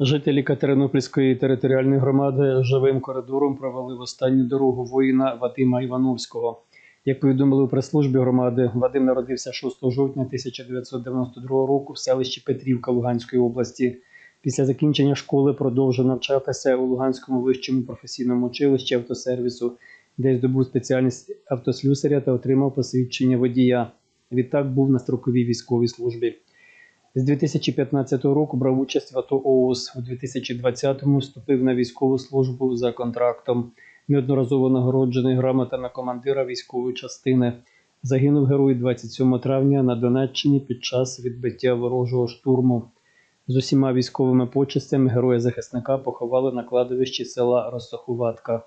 Жителі Катеринопільської територіальної громади живим коридором провели в останню дорогу воїна Вадима Івановського. Як повідомили у прес-службі громади, Вадим народився 6 жовтня 1992 року в селищі Петрівка Луганської області. Після закінчення школи продовжив навчатися у Луганському вищому професійному училищі автосервісу, де здобув спеціальність автослюсаря та отримав посвідчення водія. Відтак був на строковій військовій службі. З 2015 року брав участь в АТО ООС. У 2020-му вступив на військову службу за контрактом. Неодноразово нагороджений грамотами командира військової частини. Загинув герой 27 травня на Донеччині під час відбиття ворожого штурму. З усіма військовими почестями героя захисника поховали на кладовищі села Росохуватка.